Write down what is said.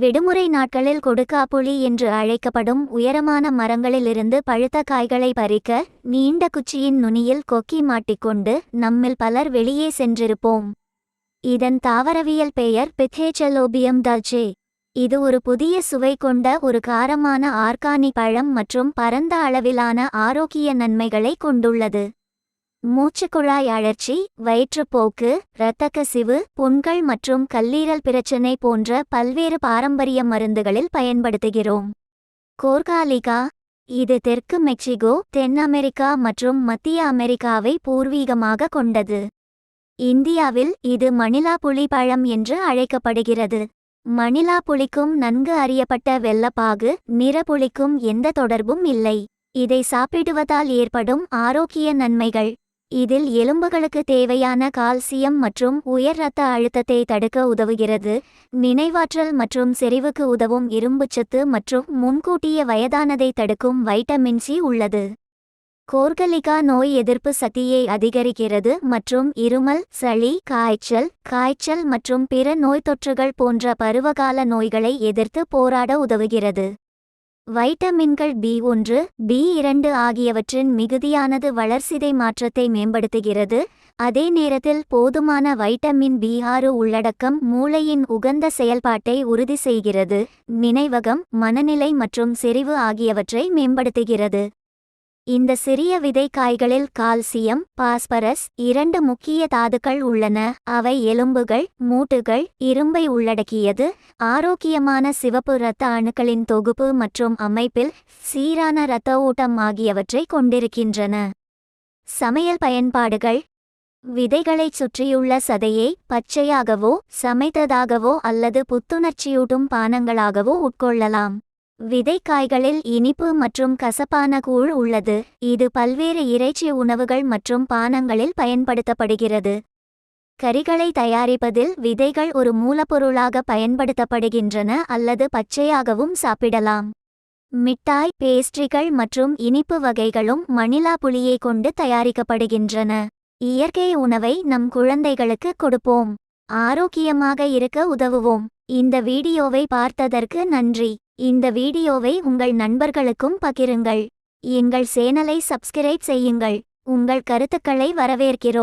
விடுமுறை நாட்களில் கொடுக்காப்புளி என்று அழைக்கப்படும் உயரமான மரங்களிலிருந்து பழுத்த காய்களை பறிக்க நீண்ட குச்சியின் நுனியில் கொக்கி மாட்டிக்கொண்டு நம்மில் பலர் வெளியே சென்றிருப்போம். இதன் தாவரவியல் பெயர் பித்தேச்சலோபியம் தாஜே இது ஒரு புதிய சுவை கொண்ட ஒரு காரமான ஆர்கானிக் பழம் மற்றும் பரந்த அளவிலான ஆரோக்கிய நன்மைகளை கொண்டுள்ளது. மூச்சுக்குழாய் அழற்சி வயிற்றுப்போக்கு இரத்தக் கசிவு புண்கள் மற்றும் கல்லீரல் பிரச்சினை போன்ற பல்வேறு பாரம்பரிய மருந்துகளில் பயன்படுத்துகிறோம். கோர்காலிகா இது தெற்கு மெக்சிகோ தென் அமெரிக்கா மற்றும் மத்திய அமெரிக்காவை பூர்வீகமாக கொண்டது. இந்தியாவில் இது மணிலா புலி பழம் என்று அழைக்கப்படுகிறது. மணிலா புலிக்கும் நன்கு அறியப்பட்ட வெள்ளப்பாகு நிறப்புலிக்கும் எந்த தொடர்பும் இல்லை. இதை சாப்பிடுவதால் ஏற்படும் ஆரோக்கிய நன்மைகள். இதில் எலும்புகளுக்கு தேவையான கால்சியம் மற்றும் உயர் இரத்த அழுத்தத்தை தடுக்க உதவுகிறது. நினைவாற்றல் மற்றும் செறிவுக்கு உதவும் இரும்புச்சத்து மற்றும் முன்கூட்டிய வயதானதை தடுக்கும் வைட்டமின் சி உள்ளது. கோர்கலிகா நோய் எதிர்ப்பு சக்தியை அதிகரிக்கிறது மற்றும் இருமல் சளி காய்ச்சல் காய்ச்சல் மற்றும் பிற நோய் தொற்றுகள் போன்ற பருவகால நோய்களை எதிர்த்து போராட உதவுகிறது. வைட்டமின்கள் பி ஒன்று பி இரண்டு ஆகியவற்றின் மிகுதியானது வளர்சிதை மாற்றத்தை மேம்படுத்துகிறது. அதே நேரத்தில் போதுமான வைட்டமின் பி ஆறு உள்ளடக்கம் மூளையின் உகந்த செயல்பாட்டை உறுதி செய்கிறது. நினைவகம் மனநிலை மற்றும் செறிவு ஆகியவற்றை மேம்படுத்துகிறது. இந்த சிறிய விதைக்காய்களில் கால்சியம் பாஸ்பரஸ் இரண்டு முக்கிய தாதுக்கள் உள்ளன. அவை எலும்புகள் மூட்டுகள் இரும்பை உள்ளடக்கியது. ஆரோக்கியமான சிவப்பு இரத்த அணுக்களின் தொகுப்பு மற்றும் அமைப்பில் சீரான இரத்த ஓட்டம் ஆகியவற்றை கொண்டிருக்கின்றன. சமையல் பயன்பாடுகள். விதைகளைச் சுற்றியுள்ள சதையை பச்சையாகவோ சமைத்ததாகவோ அல்லது புத்துணர்ச்சியூட்டும் பானங்களாகவோ உட்கொள்ளலாம். விதைக்காய்களில் இனிப்பு மற்றும் கசப்பான கூழ் உள்ளது. இது பல்வேறு இறைச்சி உணவுகள் மற்றும் பானங்களில் பயன்படுத்தப்படுகிறது. கறிகளை தயாரிப்பதில் விதைகள் ஒரு மூலப்பொருளாக பயன்படுத்தப்படுகின்றன அல்லது பச்சையாகவும் சாப்பிடலாம். மிட்டாய் பேஸ்ட்ரிகள் மற்றும் இனிப்பு வகைகளும் மணிலா புளியை கொண்டு தயாரிக்கப்படுகின்றன. இயற்கை உணவை நம் குழந்தைகளுக்கு கொடுப்போம். ஆரோக்கியமாக இருக்க உதவுவோம். இந்த வீடியோவை பார்த்ததற்கு நன்றி. இந்த வீடியோவை உங்கள் நண்பர்களுக்கும் பகிருங்கள். எங்கள் சேனலை சப்ஸ்கிரைப் செய்யுங்கள். உங்கள் கருத்துக்களை வரவேற்கிறோம்.